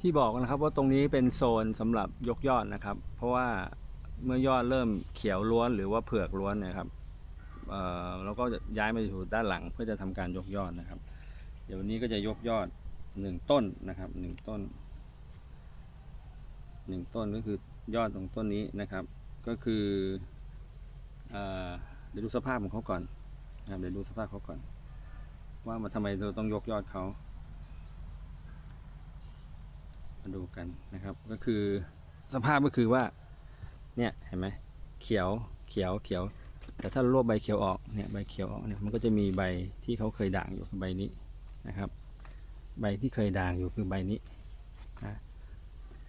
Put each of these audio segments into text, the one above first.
ที่บอกนะครับว่าตรงนี้เป็นโซนสำหรับยกยอดนะครับ เพราะว่าเมื่อยอดเริ่มเขียวล้วนหรือว่าเผือกล้วนนะครับเอ่อเราก็จะย้ายมาอยู่ด้านหลังเพื่อจะทำการยกยอดนะครับ เดี๋ยววันนี้ก็จะยกยอดหนึ่งต้นนะครับหนึ่งต้นหนึ่งต้นก็คือยอดตรงต้นนี้นะครับ ก็คือเอเดี๋ยวดูสภาพของเขาก่อนนะครับเดี๋ยวดูสภาพเขาก่อน ว่ามาทำไมเราต้องยกยอดเขา มาดูกันนะครับ ก็คือสภาพก็คือว่า เนี่ยเห็นไหมเขียวเขียวเขียว แต่ถ้ารวบใบเขียวออกเนี่ยใบเขียวออกเนี่ยมันก็จะมีใบที่เขาเคยด่างอยู่คือใบนี้นะครับ ใบที่เคยด่างอยู่คือใบนี้นะ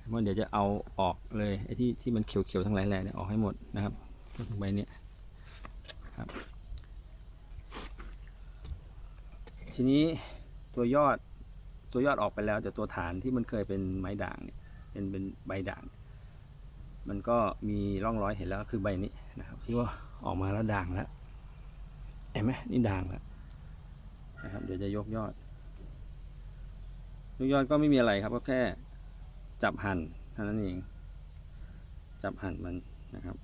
เมันเดี๋ยวจะเอาออกเลยไอ้ที่ที่มันเขียวเขียวๆทั้งหลายแหล่เนี่ยออกให้หมดนะครับก็คือใบเนี้ยครับทีนี้ตัวยอด ตัวยอดออกไปแล้ว แต่ตัวฐานที่มันเคยเป็นไม้ด่างเนี่ยเป็นเป็นใบด่าง มันก็มีร่องรอยเห็นแล้วคือใบนี้นะครับที่ว่าออกมาแล้วด่างแล้วเห็นไหมนี่ด่างแล้วนะครับเดี๋ยวจะยกยอดยกยอดก็ไม่มีอะไรครับก็แค่จับหั่นเท่านั้นเอง จับหั่นมันนะครับ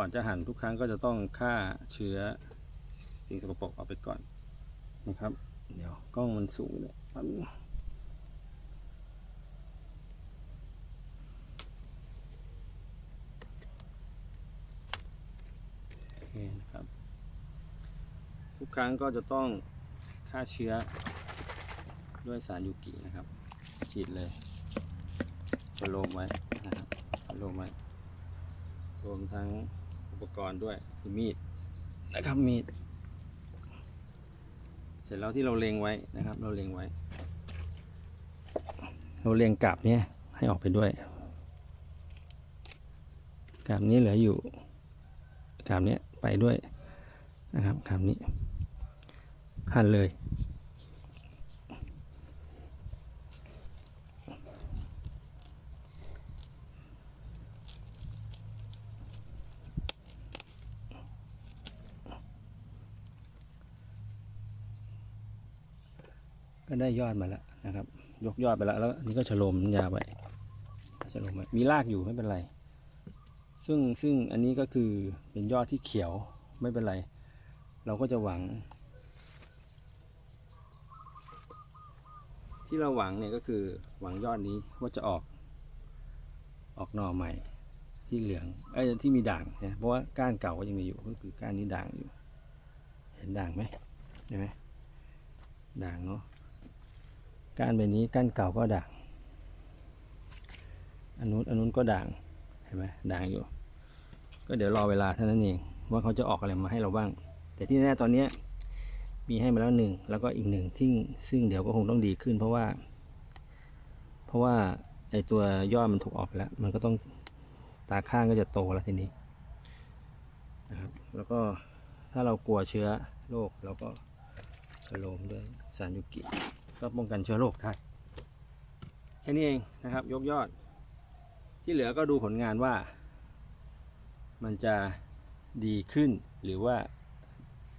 ก่อนจะหั่นทุกครั้งก็จะต้องฆ่าเชื้อสิ่งสกปรกออกไปก่อนนะครับ เดี๋ยวกล้องมันสูงเนี่ยโอเคนะครับ ทุกครั้งก็จะต้องฆ่าเชื้อด้วยสารยูกินะครับ ฉีดเลยจะโลมไว้นะครับโลมไว้รวมทั้ง อุปกรณ์ด้วยคือมีดนะครับมีด เสร็จแล้วที่เราเล็งไว้นะครับ เราเล็งไว้ เราเล็งกาบเนี้ยให้ออกไปด้วยกาบนี้เหลืออยู่กาบเนี้ยไปด้วยนะครับกาบนี้หั่นเลย ก็ได้ยอดมาแล้วนะครับ ยกยอดไปแล้ว แล้วนี่ก็ฉลมยาไว้ฉลมไว้มีรากอยู่ไม่เป็นไร ซึ่งซึ่งอันนี้ก็คือเป็นยอดที่เขียวไม่เป็นไร เราก็จะหวัง ที่เราหวังเนี่ยก็คือหวังยอดนี้ว่าจะออก ออกหน่อใหม่ที่เหลืองไอ้ที่มีด่างนะเพราะว่าก้านเก่าก็ยังมีอยู่ก็คือก้านนี้ด่างอยู่ เห็นด่างไหมเห็นไหมด่างเนาะ ก้านใบนี้ก้านเก่าก็ด่างอันนู้นอันนู้นก็ด่างเห็นไหมด่างอยู่ ก็เดี๋ยวรอเวลาเท่านั้นเอง ว่าเขาจะออกอะไรมาให้เราบ้าง แต่ที่แน่ตอนเนี้มีให้มาแล้วหนึ่งแล้วก็อีกหนึ่งที่ซึ่งเดี๋ยวก็คงต้องดีขึ้น เพราะว่า เพราะว่าไอตัวยอดมันถูกออกไปแล้ว มันก็ต้องตาข้างก็จะโตแล้วทีนี้นะครับแล้วก็ถ้าเรากลัวเชื้อโรคเราก็ฉโลมด้วยสารยูกิ ก็ป้องกันเชื้อโรคได้แค่นี้เองนะครับ ยกยอด ที่เหลือก็ดูผลงานว่า มันจะดีขึ้นหรือว่า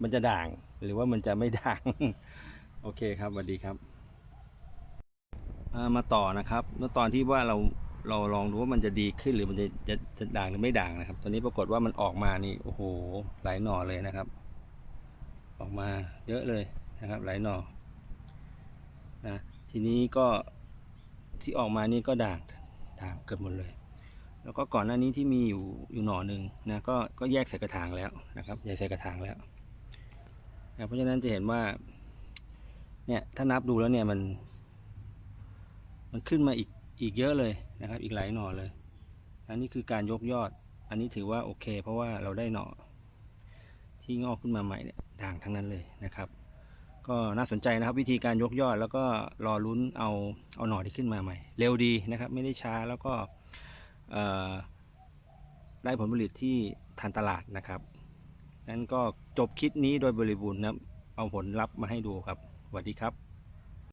มันจะด่างหรือว่ามันจะไม่ด่าง โอเคครับสวัสดีครับอ่ามาต่อนะครับ เมื่อตอนที่ว่าเราเราลองดูว่ามันจะดีขึ้นหรือมันจะจะจะด่างหรือไม่ด่างนะครับ ตอนนี้ปรากฏว่ามันออกมานี่โอ้โหหลายหน่อเลยนะครับ ออกมาเยอะเลยนะครับ หลายหน่อ นะทีนี้ก็ที่ออกมานี่ก็ด่างด่างเกือบหมดเลย แล้วก็ก่อนหน้านี้ที่มีอยู่อยู่หน่อหนึ่งนะก็ก็แยกใส่กระถางแล้วนะครับแยกใส่กระถางแล้วนะเพราะฉะนั้นจะเห็นว่าเนี่ยถ้านับดูแล้วเนี่ยมัน มันขึ้นมาอีกอีกเยอะเลยนะครับ อีกหลายหน่อเลยอันนี้คือการยกยอด อันนี้ถือว่าโอเค เพราะว่าเราได้หน่อที่งอกขึ้นมาใหม่เนี่ยด่างทั้งนั้นเลยนะครับ ก็น่าสนใจนะครับวิธีการยกยอดแล้วก็รอลุ้นเอาเอาหน่อที่ขึ้นมาใหม่ เร็วดีนะครับไม่ได้ช้าแล้วก็ได้ผลผลิตที่ทันตลาดนะครับนั้นก็จบคลิปนี้โดยบริบูรณ์นะเอาผลลัพธ์มาให้ดูครับสวัสดีครับ